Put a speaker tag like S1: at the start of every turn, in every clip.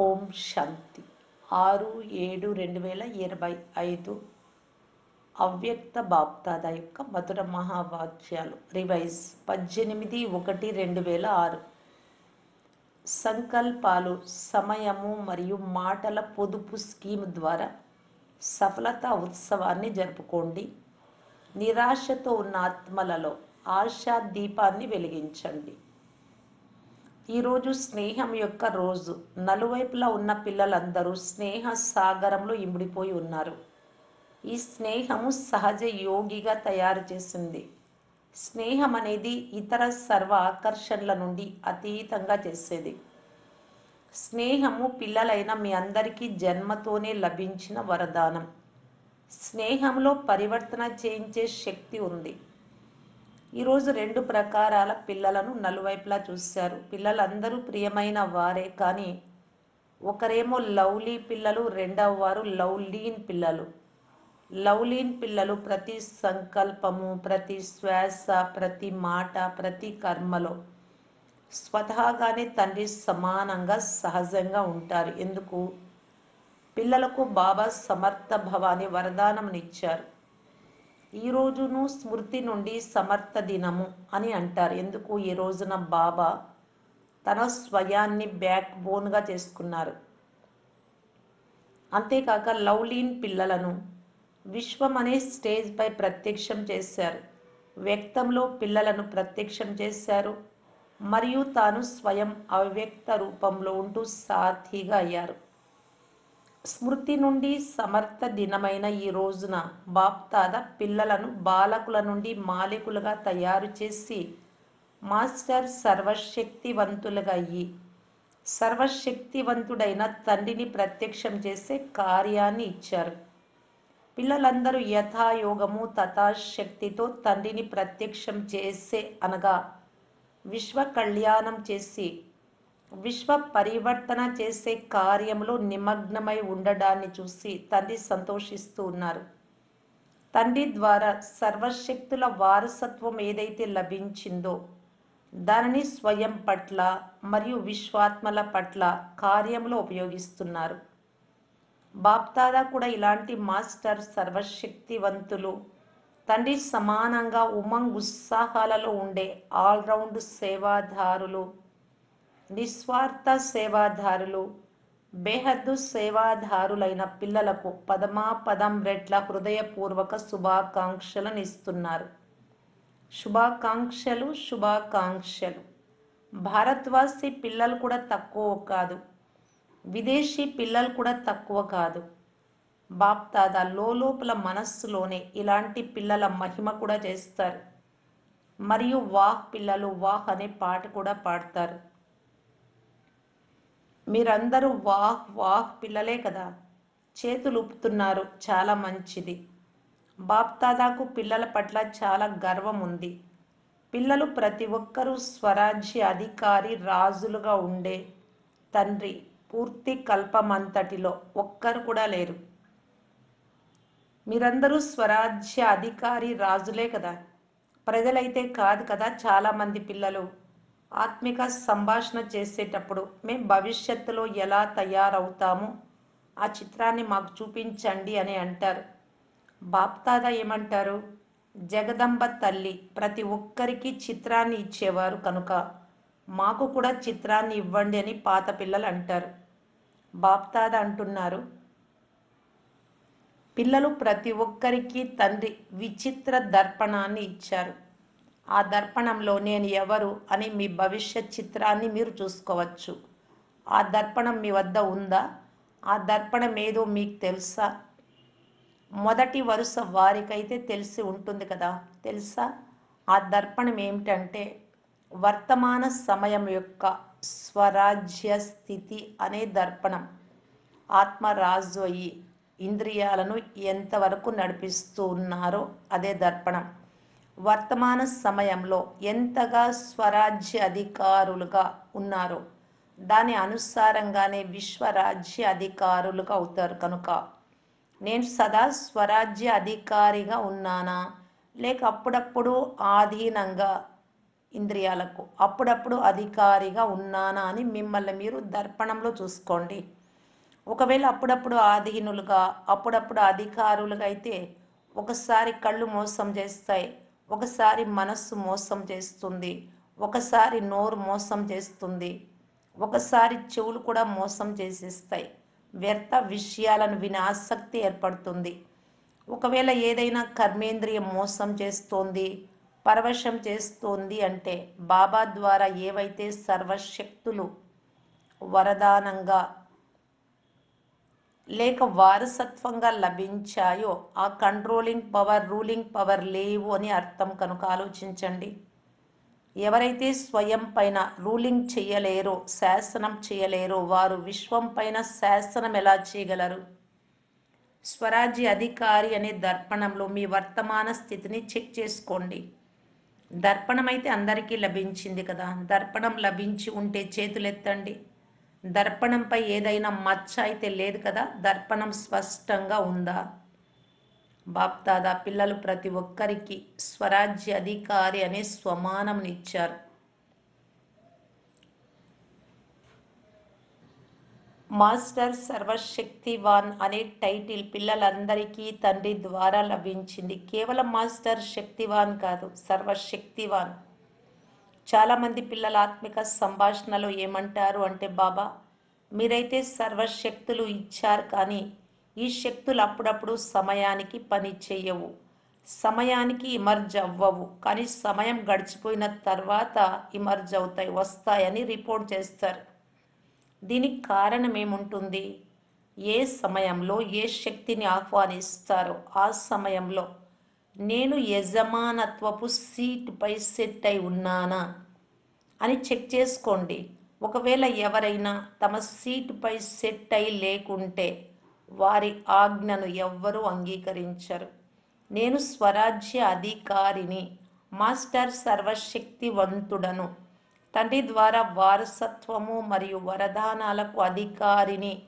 S1: ఓం శాంతి. ఆరు ఏడు రెండు వేల ఇరవై ఐదు అవ్యక్త బాప్తాద యొక్క మధుర మహావాక్యాలు. రివైజ్ పద్దెనిమిది ఒకటి రెండు వేల ఆరు. సంకల్పాలు సమయము మరియు మాటల పొదుపు స్కీమ్ ద్వారా సఫలతా ఉత్సవాన్ని జరుపుకోండి. నిరాశతో ఉన్న ఆత్మలలో ఆశా దీపాన్ని వెలిగించండి. ఈరోజు స్నేహం యొక్క రోజు. నలువైపులా ఉన్న పిల్లలందరూ స్నేహ సాగరంలో ఇమిడిపోయి ఉన్నారు. ఈ స్నేహము సహజ యోగిగా తయారు చేసింది. స్నేహం అనేది ఇతర సర్వ ఆకర్షణల నుండి అతీతంగా చేసేది. స్నేహము పిల్లలైన మీ అందరికీ జన్మతోనే లభించిన వరదానం. స్నేహంలో పరివర్తన చేయించే శక్తి ఉంది. ఈరోజు రెండు ప్రకారాల పిల్లలను నలువైపులా చూశారు. పిల్లలందరూ ప్రియమైన వారే కానీ ఒకరేమో లవ్లీ పిల్లలు రెండవ వారు లవ్లీన్ పిల్లలు. లవ్లీన్ పిల్లలు ప్రతి సంకల్పము ప్రతి శ్వాస ప్రతి మాట ప్రతి కర్మలో స్వతహాగానే తండ్రి సమానంగా సహజంగా ఉంటారు. ఎందుకు? పిల్లలకు బాబా సమర్థ భవాని వరదానంనిచ్చారు ఈ రోజును స్మృతి నుండి సమర్థ దినము అని అంటారు. ఎందుకు? ఈ రోజున బాబా తన స్వయాన్ని బ్యాక్ బోన్గా చేసుకున్నారు. అంతేకాక లవ్లీన్ పిల్లలను విశ్వం అనే స్టేజ్పై ప్రత్యక్షం చేశారు. వ్యక్తంలో పిల్లలను ప్రత్యక్షం చేశారు. మరియు తాను స్వయం అవ్యక్త రూపంలో ఉంటూ సాథిగా అయ్యారు. స్మృతి నుండి సమర్థ దినమైన ఈ రోజున బాప్తాద పిల్లలను బాలకుల నుండి మాలికులుగా తయారు చేసి మాస్టర్ సర్వశక్తివంతులుగా అయ్యి సర్వశక్తివంతుడైన తండ్రిని ప్రత్యక్షం చేసే కార్యాన్ని ఇచ్చారు. పిల్లలందరూ యథాయోగము తథాశక్తితో తండ్రిని ప్రత్యక్షం చేసే అనగా విశ్వ కళ్యాణం చేసి విశ్వ పరివర్తన చేసే కార్యంలో నిమగ్నమై ఉండడాన్ని చూసి తండ్రి సంతోషిస్తూ ఉన్నారు. తండ్రి ద్వారా సర్వశక్తుల వారసత్వం ఏదైతే లభించిందో దానిని స్వయం పట్ల మరియు విశ్వాత్మల పట్ల కార్యంలో ఉపయోగిస్తున్నారు. బాప్తాదా కూడా ఇలాంటి మాస్టర్ సర్వశక్తివంతులు. తండ్రి సమానంగా ఉమంగ్ ఉత్సాహాలలో ఉండే ఆల్రౌండ్ సేవాదారులు. నిస్వార్థ సేవాదారులు బేహద్దు సేవాదారులైన పిల్లలకు పదమాపదం రెట్ల హృదయపూర్వక శుభాకాంక్షలను ఇస్తున్నారు శుభాకాంక్షలు శుభాకాంక్షలు. భారత్వాసి పిల్లలు కూడా తక్కువ కాదు. విదేశీ పిల్లలు కూడా తక్కువ కాదు. బాప్తాదా లోపల మనస్సులోనే ఇలాంటి పిల్లల మహిమ కూడా చేస్తారు. మరియు వాహ్ పిల్లలు వాహ్ అనే పాట కూడా పాడతారు. మీరందరూ వాహ్ వాహ్ పిల్లలే కదా. చేతులు ఊపుతున్నారు చాలా మంచిది. బాప్తాదాకు పిల్లల పట్ల చాలా గర్వం ఉంది పిల్లలు ప్రతి ఒక్కరూ స్వరాజ్య అధికారి రాజులుగా ఉండే తండ్రి పూర్తి కల్పమంతటిలో ఒక్కరు కూడా లేరు. మీరందరూ స్వరాజ్య అధికారి రాజులే కదా. ప్రజలైతే కాదు కదా చాలామంది పిల్లలు. ఆత్మిక సంభాషణ చేసేటప్పుడు మేము భవిష్యత్తులో ఎలా తయారవుతామో? ఆ చిత్రాన్ని మాకు చూపించండి అని అంటారు. బాప్తాదా ఏమంటారు? జగదంబ తల్లి ప్రతి ఒక్కరికి చిత్రాన్ని ఇచ్చేవారు కనుక మాకు కూడా చిత్రాన్ని ఇవ్వండి అని పాత పిల్లలు అంటారు. బాప్తాద అంటున్నారు. పిల్లలు ప్రతి ఒక్కరికి తండ్రి విచిత్ర దర్పణాన్ని ఇచ్చారు. ఆ దర్పణంలో నేను ఎవరు అని మీ భవిష్యత్ చిత్రాన్ని మీరు చూసుకోవచ్చు. ఆ దర్పణం మీ వద్ద ఉందా? ఆ దర్పణం ఏదో మీకు తెలుసా? మొదటి వరుస వారికైతే తెలిసి ఉంటుంది కదా. తెలుసా? ఆ దర్పణం ఏమిటంటే వర్తమాన సమయం యొక్క స్వరాజ్య స్థితి అనే దర్పణం. ఆత్మరాజు అయ్యి ఇంద్రియాలను ఎంతవరకు నడిపిస్తూ ఉన్నారో అదే దర్పణం. వర్తమాన సమయంలో ఎంతగా స్వరాజ్య అధికారులుగా ఉన్నారో దాని అనుసారంగానే విశ్వరాజ్య అధికారులుగా అవుతారు. కనుక నేను సదా స్వరాజ్య అధికారిగా ఉన్నానా? లేక అప్పుడప్పుడు ఆధీనంగా ఇంద్రియాలకు అప్పుడప్పుడు అధికారిగా ఉన్నానా అని మిమ్మల్ని మీరు దర్పణంలో చూసుకోండి. ఒకవేళ అప్పుడప్పుడు ఆధీనులుగా అప్పుడప్పుడు అధికారులుగా అయితే ఒకసారి కళ్ళు మోసం చేస్తాయి. ఒకసారి మనస్సు మోసం చేస్తుంది ఒకసారి నోరు మోసం చేస్తుంది ఒకసారి చెవులు కూడా మోసం చేసేస్తాయి. వ్యర్థ విషయాలను వినే ఆసక్తి ఏర్పడుతుంది. ఒకవేళ ఏదైనా కర్మేంద్రియం మోసం చేస్తోంది పరవశం చేస్తోంది అంటే బాబా ద్వారా ఏవైతే సర్వశక్తులు వరదానంగా లేక వారసత్వంగా లభించాయో ఆ కంట్రోలింగ్ పవర్ రూలింగ్ పవర్ లేవు అని అర్థం కనుక ఆలోచించండి. ఎవరైతే స్వయం పైన రూలింగ్ చేయలేరో శాసనం చేయలేరో వారు విశ్వం పైన శాసనం ఎలా చేయగలరు? స్వరాజ్య అధికారి అనే దర్పణంలో మీ వర్తమాన స్థితిని చెక్ చేసుకోండి. దర్పణం అయితే అందరికీ లభించింది కదా. దర్పణం లభించి ఉంటే చేతులెత్తండి. దర్పణంపై ఏదైనా మచ్చ అయితే లేదు కదా? దర్పణం స్పష్టంగా ఉందా? బాప్దాదా పిల్లలు ప్రతి ఒక్కరికి స్వరాజ్య అధికారి అనే స్వమానంనిచ్చారు మాస్టర్ సర్వశక్తివాన్ అనే టైటిల్ పిల్లలందరికీ తండ్రి ద్వారా లభించింది. కేవలం మాస్టర్ శక్తివాన్ కాదు సర్వశక్తివాన్. చాలామంది పిల్లల ఆత్మిక సంభాషణలో ఏమంటారు అంటే బాబా మీరైతే సర్వశక్తులు ఇచ్చారు కానీ ఈ శక్తులు అప్పుడప్పుడు సమయానికి పని చేయవు సమయానికి ఇమర్జ్ అవ్వవు కానీ సమయం గడిచిపోయిన తర్వాత ఇమర్జ్ అవుతాయి వస్తాయని రిపోర్ట్ చేస్తారు. దీనికి కారణం ఏముంటుంది? ఏ సమయంలో ఏ శక్తిని ఆహ్వానిస్తారో ఆ సమయంలో నేను యజమానత్వపు సీటుపై సెట్ అయి ఉన్నానా? అని చెక్ చేసుకోండి. ఒకవేళ ఎవరైనా తమ సీటుపై సెట్ అయి లేకుంటే వారి ఆజ్ఞను ఎవ్వరూ అంగీకరించరు. నేను స్వరాజ్య అధికారిని మాస్టర్ సర్వశక్తివంతుడను తండ్రి ద్వారా వారసత్వము మరియు వరదానాలకు అధికారిని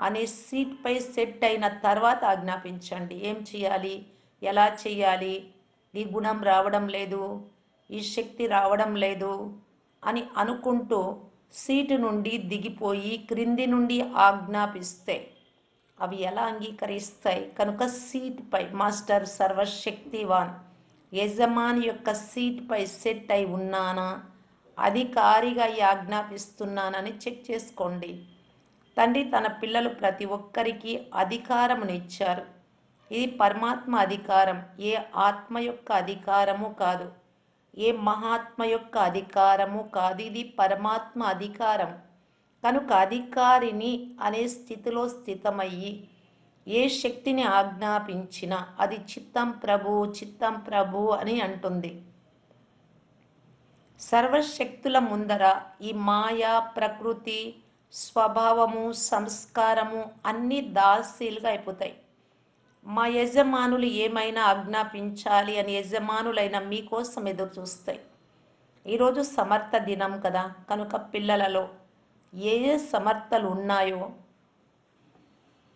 S1: అనే సీట్పై సెట్ అయిన తర్వాత ఆజ్ఞాపించండి. ఏం చేయాలి? ఎలా చేయాలి? ఈ గుణం రావడం లేదు ఈ శక్తి రావడం లేదు అని అనుకుంటూ సీటు నుండి దిగిపోయి క్రింది నుండి ఆజ్ఞాపిస్తే అవి ఎలా అంగీకరిస్తాయి? కనుక సీట్పై మాస్టర్ సర్వశక్తివాన్ యజమాని యొక్క సీట్పై సెట్ అయి ఉన్నానా? అధికారిగా ఈ ఆజ్ఞాపిస్తున్నానని చెక్ చేసుకోండి. తండ్రి తన పిల్లలు ప్రతి ఒక్కరికి అధికారమునిచ్చారు. ఇది పరమాత్మ అధికారం. ఏ ఆత్మ యొక్క అధికారము కాదు. ఏ మహాత్మ యొక్క అధికారము కాదు. ఇది పరమాత్మ అధికారం. కనుక అధికారిని అనే స్థితిలో స్థితమయ్యి ఏ శక్తిని ఆజ్ఞాపించినా అది చిత్తం ప్రభు చిత్తం ప్రభు అని అంటుంది. సర్వశక్తుల ముందర ఈ మాయా ప్రకృతి స్వభావము సంస్కారము అన్నీ దాసీలుగా అయిపోతాయి. మా యజమానులు ఏమైనా ఆజ్ఞాపించాలి అని యజమానులైన మీకోసం ఎదురు చూస్తాయి. ఈరోజు సమర్థ దినం కదా. కనుక పిల్లలలో ఏ ఏ సమర్థలు ఉన్నాయో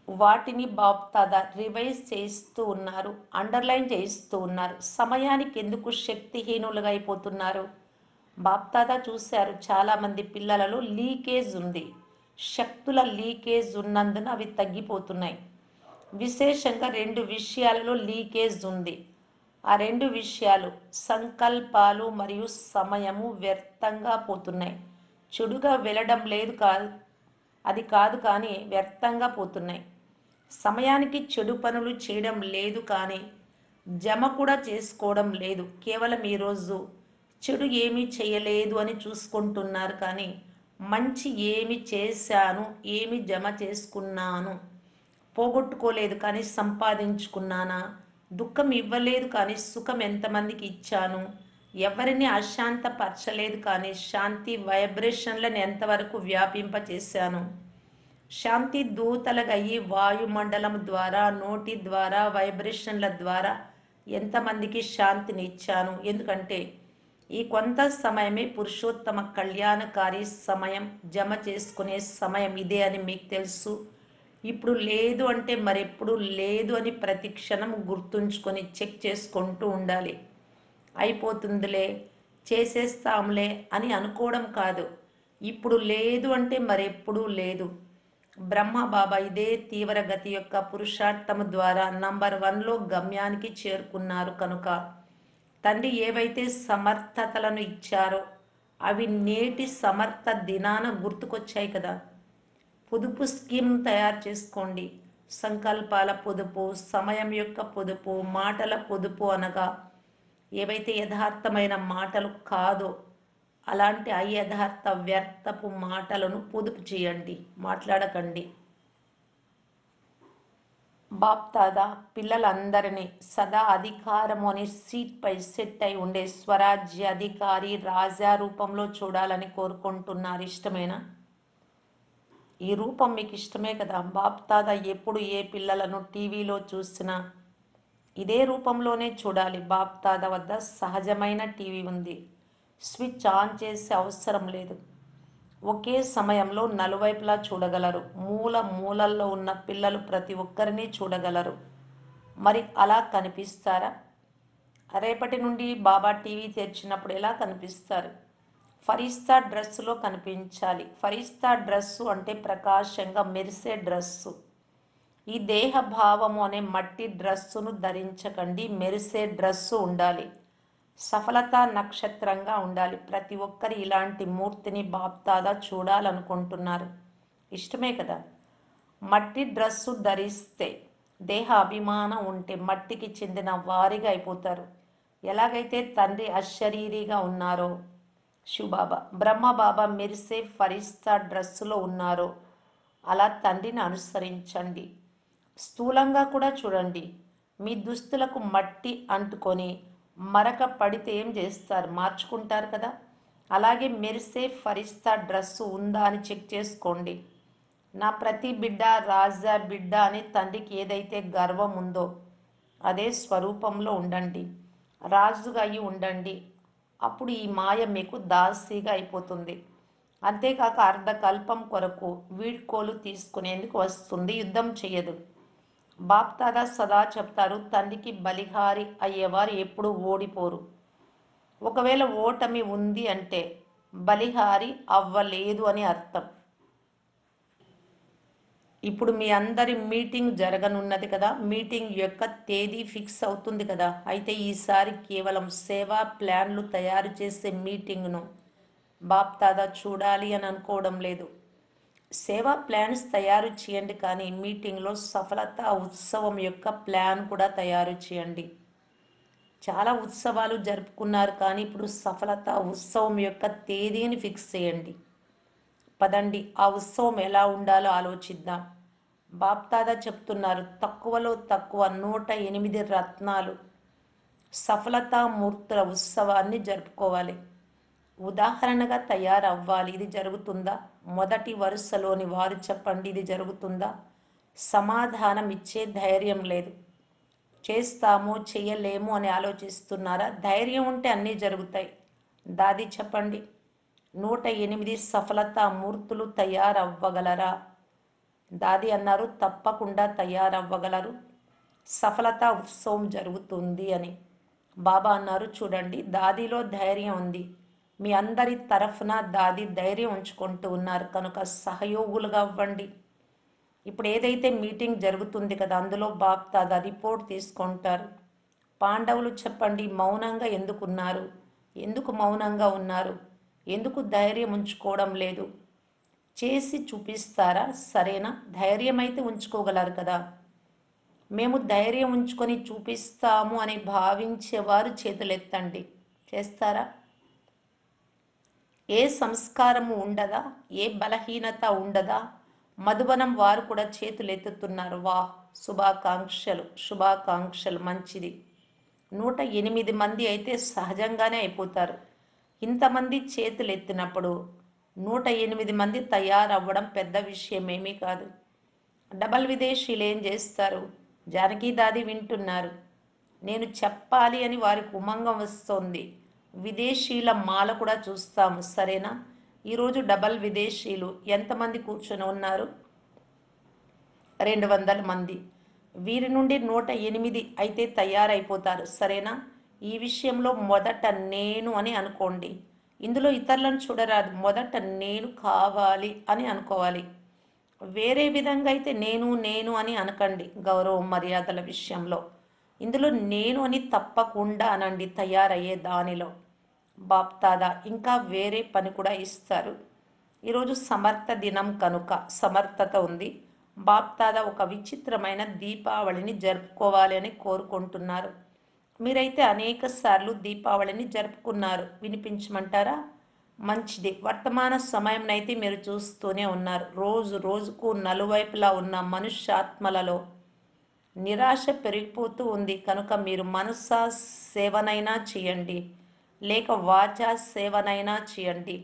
S1: వాటిని బాప్తాదా రివైజ్ చేస్తూ ఉన్నారు అండర్లైన్ చేస్తూ ఉన్నారు. సమయానికి ఎందుకు శక్తిహీనులుగా అయిపోతున్నారు? బాప్తాదా చూశారు చాలామంది పిల్లలలో లీకేజ్ ఉంది. శక్తుల లీకేజ్ ఉన్నందున అవి తగ్గిపోతున్నాయి. విశేషంగా రెండు విషయాలలో లీకేజ్ ఉంది. ఆ రెండు విషయాలు సంకల్పాలు మరియు సమయము వ్యర్థంగా పోతున్నాయి. చెడుగా వెళ్ళడం లేదు కాదు అది కాదు కానీ వ్యర్థంగా పోతున్నాయి. సమయానికి చెడు పనులు చేయడం లేదు కానీ జమ కూడా చేసుకోవడం లేదు. కేవలం ఈరోజు చెడు ఏమీ చేయలేదు అని చూసుకుంటున్నారు కానీ మంచి ఏమి చేశాను ఏమి జమ చేసుకున్నాను పోగొట్టుకోలేదు కానీ సంపాదించుకున్నానా? దుఃఖం ఇవ్వలేదు కానీ సుఖం ఎంతమందికి ఇచ్చాను? ఎవరిని అశాంతపరచలేదు కానీ శాంతి వైబ్రేషన్లను ఎంతవరకు వ్యాపింపచేశాను? శాంతి దూతలగయ్యి వాయుమండలం ద్వారా నోటి ద్వారా వైబ్రేషన్ల ద్వారా ఎంతమందికి శాంతిని ఇచ్చాను ఎందుకంటే ఈ కొంత సమయమే పురుషోత్తమ కళ్యాణకారి సమయం జమ చేసుకునే సమయం ఇదే అని మీకు తెలుసు. ఇప్పుడు లేదు అంటే మరెప్పుడు లేదు అని ప్రతి క్షణం గుర్తుంచుకొని చెక్ చేసుకుంటూ ఉండాలి. అయిపోతుందిలే చేసేస్తాంలే అని అనుకోవడం కాదు. ఇప్పుడు లేదు అంటే మరెప్పుడూ లేదు. బ్రహ్మ బాబా ఇదే తీవ్ర గతి యొక్క పురుషార్థము ద్వారా నంబర్ వన్లో గమ్యానికి చేరుకున్నారు కనుక. తండ్రి ఏవైతే సమర్థతలను ఇచ్చారో అవి నేటి సమర్థ దినాన గుర్తుకొచ్చాయి కదా. పొదుపు స్కీమ్ తయారు చేసుకోండి. సంకల్పాల పొదుపు సమయం యొక్క పొదుపు మాటల పొదుపు అనగా ఏవైతే యథార్థమైన మాటలు కాదో అలాంటి అయథార్థ వ్యర్థపు మాటలను పొదుపు చేయండి మాట్లాడకండి. బాప్తాదా పిల్లలందరినీ సదా అధికారము అనే సీట్పై సెట్ అయి ఉండే స్వరాజ్య అధికారి రాజా రూపంలో చూడాలని కోరుకుంటున్నారు. ఇష్టమేనా? ఈ రూపం మీకు ఇష్టమే కదా. బాప్ తాత ఎప్పుడు ఏ పిల్లలను టీవీలో చూసినా ఇదే రూపంలోనే చూడాలి. బాప్ తాత వద్ద సహజమైన టీవీ ఉంది. స్విచ్ ఆన్ చేసే అవసరం లేదు. ఒకే సమయంలో నలువైపులా చూడగలరు. మూల మూలల్లో ఉన్న పిల్లలు ప్రతి ఒక్కరిని చూడగలరు. మరి అలా కనిపిస్తారా? రేపటి నుండి బాబా టీవీ తెరిచినప్పుడు ఎలా కనిపిస్తారు? ఫరిస్తా డ్రెస్సులో కనిపించాలి. ఫరిస్తా డ్రెస్సు అంటే ప్రకాశంగా మెరిసే డ్రెస్సు. ఈ దేహ భావము అనే మట్టి డ్రెస్సును ధరించకండి. మెరిసే డ్రెస్సు ఉండాలి. సఫలతా నక్షత్రంగా ఉండాలి. ప్రతి ఒక్కరి ఇలాంటి మూర్తిని బాప్తాదా చూడాలనుకుంటున్నారు. ఇష్టమే కదా? మట్టి డ్రెస్సు ధరిస్తే దేహ అభిమానం ఉంటే మట్టికి చెందిన వారిగా అయిపోతారు. ఎలాగైతే తండ్రి అశరీరిగా ఉన్నారో శివబాబా బ్రహ్మబాబా మెరిసే ఫరిస్తా డ్రెస్సులో ఉన్నారో. అలా తండ్రిని అనుసరించండి. స్థూలంగా కూడా చూడండి. మీ దుస్తులకు మట్టి అంటుకొని మరక పడితే ఏం చేస్తారు? మార్చుకుంటారు కదా? అలాగే మెరిసే ఫరిస్తా డ్రెస్సు ఉందా అని చెక్ చేసుకోండి. నా ప్రతి బిడ్డ రాజా బిడ్డ అని తండ్రికి ఏదైతే గర్వం ఉందో అదే స్వరూపంలో ఉండండి. రాజుగా అయి ఉండండి. అప్పుడు ఈ మాయ మీకు దాసీగా అయిపోతుంది. అంతేకాక అర్ధకల్పం కొరకు వీడ్కోలు తీసుకునేందుకు వస్తుంది. యుద్ధం చేయదు బాప్తాదా సదా చెప్తారు తండ్రికి బలిహారి అయ్యేవారు ఎప్పుడు ఓడిపోరు. ఒకవేళ ఓటమి ఉంది అంటే బలిహారి అవ్వలేదు అని అర్థం. ఇప్పుడు మీ అందరి మీటింగ్ జరగనున్నది కదా మీటింగ్ యొక్క తేదీ ఫిక్స్ అవుతుంది కదా. అయితే ఈసారి కేవలం సేవా ప్లాన్లు తయారు చేసే మీటింగ్ను బాప్దాదా చూడాలి అని అనుకోవడం లేదు. సేవా ప్లాన్స్ తయారు చేయండి కానీ మీటింగ్లో సఫలత ఉత్సవం యొక్క ప్లాన్ కూడా తయారు చేయండి. చాలా ఉత్సవాలు జరుపుకున్నారు కానీ ఇప్పుడు సఫలత ఉత్సవం యొక్క తేదీని ఫిక్స్ చేయండి. పదండి ఆ ఉత్సవం ఎలా ఉండాలో ఆలోచిద్దాం. బాప్దాదా చెప్తున్నారు తక్కువలో తక్కువ నూట ఎనిమిది రత్నాలు సఫలతామూర్తుల ఉత్సవాన్ని జరుపుకోవాలి. ఉదాహరణగా తయారవ్వాలి ఇది జరుగుతుందా? మొదటి వరుసలోని వారు చెప్పండి ఇది జరుగుతుందా? సమాధానం ఇచ్చే ధైర్యం లేదు. చేస్తాము చేయలేము అని ఆలోచిస్తున్నారా? ధైర్యం ఉంటే అన్నీ జరుగుతాయి. దాది చెప్పండి. నూట ఎనిమిది సఫలతా మూర్తులు తయారవ్వగలరా? దాది అన్నారు తప్పకుండా తయారవ్వగలరు. సఫలత ఉత్సవం జరుగుతుంది అని. బాబా అన్నారు చూడండి దాదిలో ధైర్యం ఉంది. మీ అందరి తరఫున దాది ధైర్యం ఉంచుకుంటూ ఉన్నారు. కనుక సహయోగులుగా అవ్వండి. ఇప్పుడు ఏదైతే మీటింగ్ జరుగుతుంది కదా అందులో బాప్దాదా రిపోర్ట్ తీసుకుంటారు. పాండవులు చెప్పండి మౌనంగా ఎందుకున్నారు? ఎందుకు మౌనంగా ఉన్నారు? ఎందుకు ధైర్యం ఉంచుకోవడం లేదు? చేసి చూపిస్తారా? సరేనా ధైర్యం అయితే ఉంచుకోగలరు కదా. మేము ధైర్యం ఉంచుకొని చూపిస్తాము అని భావించేవారు చేతులెత్తండి. చేస్తారా? ఏ సంస్కారము ఉండదా? ఏ బలహీనత ఉండదా? మధుబనం వారు కూడా చేతులు ఎత్తుతున్నారు వా శుభాకాంక్షలు శుభాకాంక్షలు మంచిది. నూట ఎనిమిది మంది అయితే సహజంగానే అయిపోతారు. ఇంతమంది చేతులు ఎత్తినప్పుడు నూట ఎనిమిది మంది తయారవ్వడం పెద్ద విషయం ఏమీ కాదు. డబల్ విదేశీలు ఏం చేస్తారు? జానకి దాది వింటున్నారు. నేను చెప్పాలి అని వారికి ఉమంగం వస్తోంది. విదేశీల మాల కూడా చూస్తాము సరేనా? ఈరోజు డబల్ విదేశీలు ఎంతమంది కూర్చొని ఉన్నారు? రెండు వందల మంది. వీరి నుండి నూట ఎనిమిది అయితే తయారైపోతారు సరేనా? ఈ విషయంలో మొదట నేను అని అనుకోండి. ఇందులో ఇతరులను చూడరాదు. మొదట నేను కావాలి అని అనుకోవాలి. వేరే విధంగా అయితే నేను నేను అని అనకండి గౌరవం మర్యాదల విషయంలో. ఇందులో నేను అని తప్పకుండా అనండి తయారయ్యే దానిలో. బాప్తాదా ఇంకా వేరే పని కూడా ఇస్తారు. ఈరోజు సమర్థ దినం కనుక సమర్థత ఉంది. బాప్తాదా ఒక విచిత్రమైన దీపావళిని జరుపుకోవాలి అని కోరుకుంటున్నారు. మీరైతే అనేక సార్లు దీపావళిని జరుపుకున్నారు. వినిపించమంటారా? మంచిది. వర్తమాన సమయంనైతే మీరు చూస్తూనే ఉన్నారు. రోజు రోజుకు నలువైపులా ఉన్న మనుష్యాత్మలలో నిరాశ పెరిగిపోతూ ఉంది. కనుక మీరు మనసా సేవనైనా చేయండి. లేక వాచా సేవనైనా చేయండి.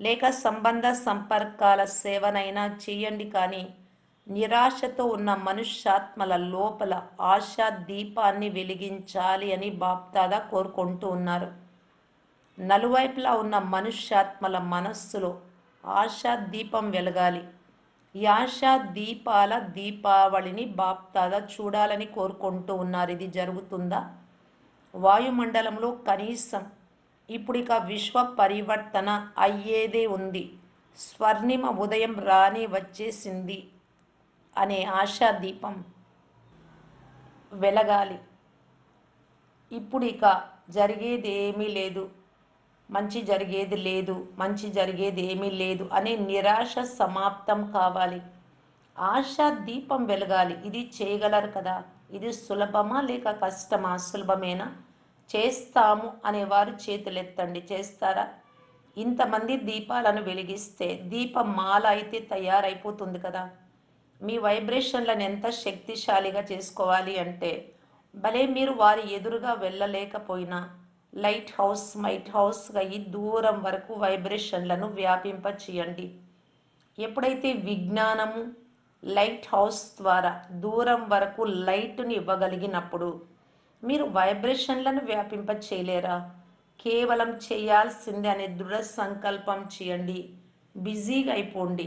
S1: లేక సంబంధ సంపర్కాల సేవనైనా చేయండి. కానీ నిరాశతో ఉన్న మనుష్యాత్మల లోపల ఆశా దీపాన్ని వెలిగించాలి అని బాప్తాదా కోరుకుంటూ ఉన్నారు. నలువైపులా ఉన్న మనుష్యాత్మల మనస్సులో ఆశా దీపం వెలగాలి. ఈ ఆశా దీపాల దీపావళిని బాప్తాదా చూడాలని కోరుకుంటూ ఉన్నారు. ఇది జరుగుతుందా? వాయుమండలంలో కనీసం ఇప్పుడు ఇక విశ్వ పరివర్తన అయ్యేదే ఉంది. స్వర్ణిమ ఉదయం రాని వచ్చేసింది. అనే ఆశా దీపం వెలగాలి. ఇప్పుడు ఇక జరిగేది ఏమీ లేదు. మంచి జరిగేది లేదు. మంచి జరిగేది ఏమీ లేదు అనే నిరాశ సమాప్తం కావాలి. ఆశా దీపం వెలగాలి. ఇది చేయగలరు కదా? ఇది సులభమా లేక కష్టమా? సులభమేనా? చేస్తాము అనేవారు చేతులెత్తండి. చేస్తారా? ఇంతమంది దీపాలను వెలిగిస్తే దీపం మాల అయితే తయారైపోతుంది కదా? మీ వైబ్రేషన్లను ఎంత శక్తిశాలిగా చేసుకోవాలి అంటే భలే మీరు వారి ఎదురుగా వెళ్ళలేకపోయినా లైట్ హౌస్ మైట్ హౌస్గా ఈ దూరం వరకు వైబ్రేషన్లను వ్యాపింప చేయండి ఎప్పుడైతే విజ్ఞానము లైట్ హౌస్ ద్వారా దూరం వరకు లైట్ని ఇవ్వగలిగినప్పుడు మీరు వైబ్రేషన్లను వ్యాపింప చేయలేరా కేవలం చేయాల్సిందే అనే దృఢ సంకల్పం చేయండి. బిజీగా అయిపోండి.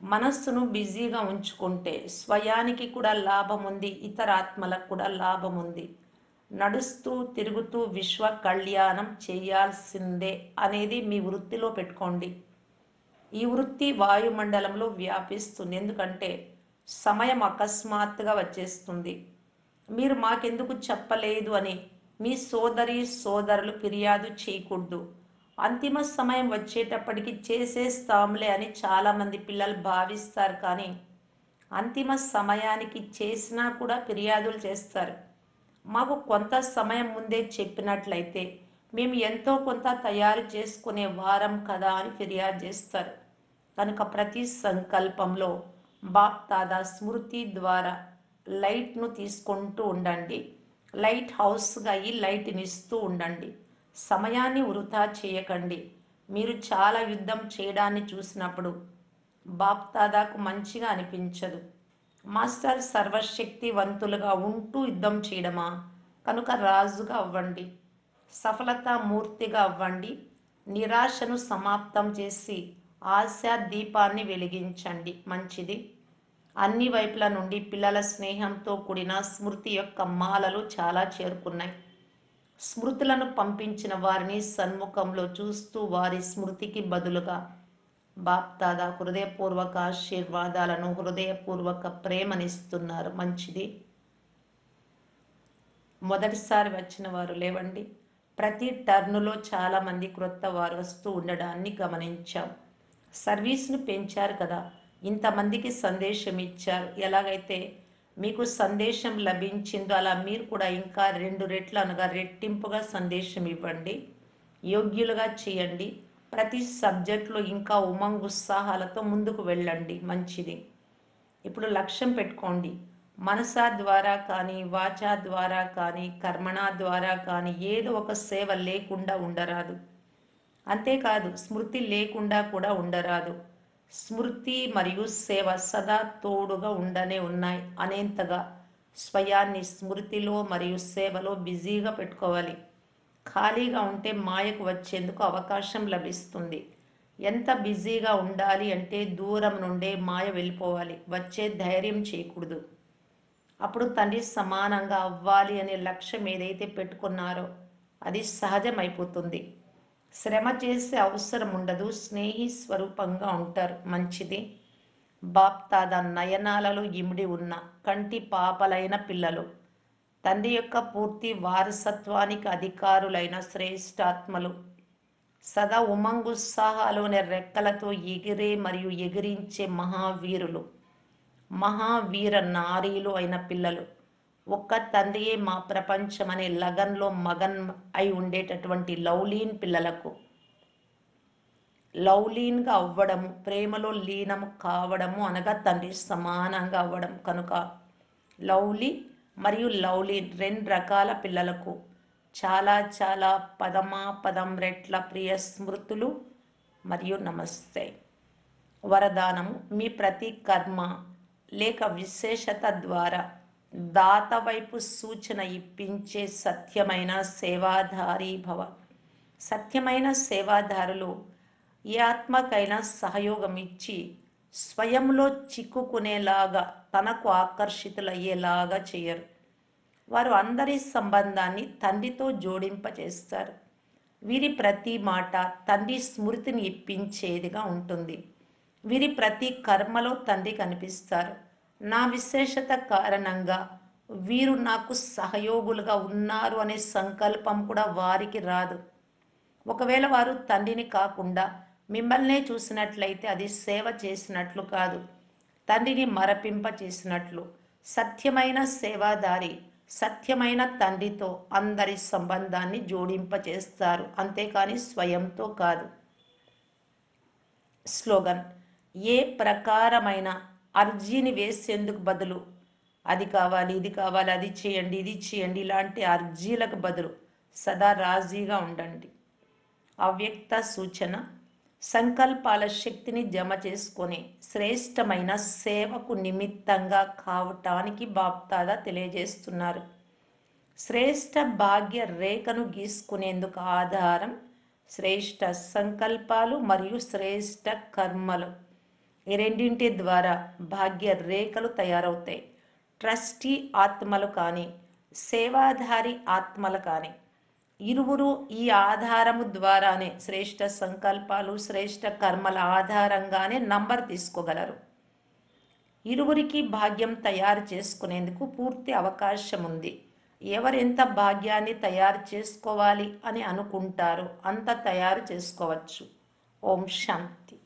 S1: మనస్సును బిజీగా ఉంచుకుంటే స్వయానికి కూడా లాభం ఉంది ఇతర ఆత్మలకు కూడా లాభం ఉంది నడుస్తూ తిరుగుతూ విశ్వ కళ్యాణం చేయాల్సిందే అనేది మీ వృత్తిలో పెట్టుకోండి. ఈ వృత్తి వాయుమండలంలో వ్యాపిస్తుంది. ఎందుకంటే సమయం అకస్మాత్తుగా వచ్చేస్తుంది. మీరు మాకెందుకు చెప్పలేదు అని మీ సోదరి సోదరులు ఫిర్యాదు చేయకూడదు. అంతిమ సమయం వచ్చేటప్పటికి చేసేస్తాంలే అని చాలామంది పిల్లలు భావిస్తారు కానీ అంతిమ సమయానికి చేసినా కూడా ఫిర్యాదులు చేస్తారు. మాకు కొంత సమయం ముందే చెప్పినట్లయితే మేము ఎంతో కొంత తయారు చేసుకునే వారం కదా అని ఫిర్యాదు చేస్తారు. కనుక ప్రతి సంకల్పంలో బాప్ తాదా స్మృతి ద్వారా లైట్ను తీసుకుంటూ ఉండండి. లైట్ హౌస్గా ఈ లైట్ని ఇస్తూ ఉండండి. సమయాన్ని వృధా చేయకండి. మీరు చాలా యుద్ధం చేయడాన్ని చూసినప్పుడు బాప్తాదాకు మంచిగా అనిపించదు. మాస్టర్ సర్వశక్తివంతులుగా ఉంటూ యుద్ధం చేయడమా? కనుక రాజుగా అవ్వండి. సఫలత మూర్తిగా అవ్వండి. నిరాశను సమాప్తం చేసి ఆశా దీపాన్ని వెలిగించండి. మంచిది. అన్ని వైపుల నుండి పిల్లల స్నేహంతో కూడిన స్మృతి యొక్క మాలలు చాలా చేరుకున్నాయి. స్మృతులను పంపించిన వారిని సన్ముఖంలో చూస్తూ వారి స్మృతికి బదులుగా బాప్తాదా హృదయపూర్వక ఆశీర్వాదాలను హృదయపూర్వక ప్రేమనిస్తున్నారు. మంచిది. మొదటిసారి వచ్చిన వారు లేవండి. ప్రతి టర్నులో చాలామంది క్రొత్త వారు వస్తూ ఉండడాన్ని గమనించాం. సర్వీస్ను పెంచారు కదా. ఇంతమందికి సందేశం ఇచ్చారు. ఎలాగైతే మీకు సందేశం లభించిందో అలా మీరు కూడా ఇంకా రెండు రెట్లు అనగా రెట్టింపుగా సందేశం ఇవ్వండి. యోగ్యులుగా చేయండి. ప్రతి సబ్జెక్టులో ఇంకా ఉమంగ్ ఉత్సాహాలతో ముందుకు వెళ్ళండి. మంచిది. ఇప్పుడు లక్ష్యం పెట్టుకోండి. మనసా ద్వారా కానీ వాచా ద్వారా కానీ కర్మణ ద్వారా కానీ ఏదో ఒక సేవ లేకుండా ఉండరాదు. అంతేకాదు స్మృతి లేకుండా కూడా ఉండరాదు. స్మృతి మరియు సేవ సదా తోడుగా ఉండనే ఉన్నాయి. అనేంతగా స్వయాన్ని స్మృతిలో మరియు సేవలో బిజీగా పెట్టుకోవాలి. ఖాళీగా ఉంటే మాయకు వచ్చేందుకు అవకాశం లభిస్తుంది. ఎంత బిజీగా ఉండాలి అంటే దూరం నుండే మాయ వెళ్ళిపోవాలి. వచ్చే ధైర్యం చేయకూడదు అప్పుడు తండ్రి సమానంగా అవ్వాలి అనే లక్ష్యం ఏదైతే పెట్టుకున్నారో అది సహజమైపోతుంది. శ్రమ చేసే అవసరం ఉండదు. స్నేహి స్వరూపంగా ఉంటారు. మంచిది. బాప్తాద నయనాలలో ఇమిడి ఉన్న కంటి పాపలైన పిల్లలు. తండ్రి యొక్క పూర్తి వారసత్వానికి అధికారులైన శ్రేష్టాత్మలు. సదా ఉమంగుత్సాహాలోని రెక్కలతో ఎగిరే మరియు ఎగిరించే మహావీరులు. మహావీర నారీలు అయిన పిల్లలు. ఒక్క తండ్రియే మా ప్రపంచం అనే లగన్లో మగన్ అయి ఉండేటటువంటి లౌలీన్ పిల్లలకు. లౌలీన్గా అవ్వడము ప్రేమలో లీనము కావడము అనగా తండ్రి సమానంగా అవ్వడం. కనుక లవ్లీ మరియు లవ్లీన్ రెండు రకాల పిల్లలకు చాలా చాలా పదమా పదం రెట్ల ప్రియ స్మృతులు మరియు నమస్తే. వరదానము మీ ప్రతి కర్మ లేక విశేషత ద్వారా దాత వైపు సూచన ఇప్పించే సత్యమైన సేవాధారి భవ. సత్యమైన సేవాదారులు ఏ ఆత్మకైనా సహయోగం ఇచ్చి స్వయంలో చిక్కుకునేలాగా తనకు ఆకర్షితులయ్యేలాగా చేయరు. వారు అందరి సంబంధాన్ని తండ్రితో జోడింపచేస్తారు. వీరి ప్రతి మాట తండ్రి స్మృతిని ఇప్పించేదిగా ఉంటుంది. వీరి ప్రతి కర్మలో తండ్రి కనిపిస్తారు. నా విశేషత కారణంగా వీరు నాకు సహయోగులుగా ఉన్నారు అనే సంకల్పం కూడా వారికి రాదు. ఒకవేళ వారు తండ్రిని కాకుండా మిమ్మల్నే చూసినట్లయితే అది సేవ చేసినట్లు కాదు. తండ్రిని మరపింప చేసినట్లు. సత్యమైన సేవాదారి సత్యమైన తండ్రితో అందరి సంబంధాన్ని జోడింప చేస్తారు. అంతేకాని స్వయంతో కాదు. స్లోగన్ ఏ ప్రకారమైన అర్జీని వేసేందుకు బదులు అది కావాలి ఇది కావాలి అది చేయండి ఇది చేయండి ఇలాంటి అర్జీలకు బదులు సదా రాజీగా ఉండండి. అవ్యక్త సూచన సంకల్పాల శక్తిని జమ చేసుకొని శ్రేష్టమైన సేవకు నిమిత్తంగా కావటానికి బాప్తాదా తెలియజేస్తున్నారు. శ్రేష్ట భాగ్య రేఖను గీసుకునేందుకు ఆధారం శ్రేష్ట సంకల్పాలు మరియు శ్రేష్ట కర్మలు. ఈ రెండింటి ద్వారా భాగ్య రేఖలు తయారవుతాయి. ట్రస్టీ ఆత్మలు కానీ సేవాధారి ఆత్మలు కానీ. ఇరువురు ఈ ఆధారము ద్వారానే శ్రేష్ట సంకల్పాలు శ్రేష్ట కర్మల ఆధారంగానే నంబర్ తీసుకోగలరు. ఇరువురికి భాగ్యం తయారు చేసుకునేందుకు పూర్తి అవకాశం ఉంది ఎవరెంత భాగ్యాన్ని తయారు చేసుకోవాలి అని అనుకుంటారో అంత తయారు చేసుకోవచ్చు. ఓం శాంతి.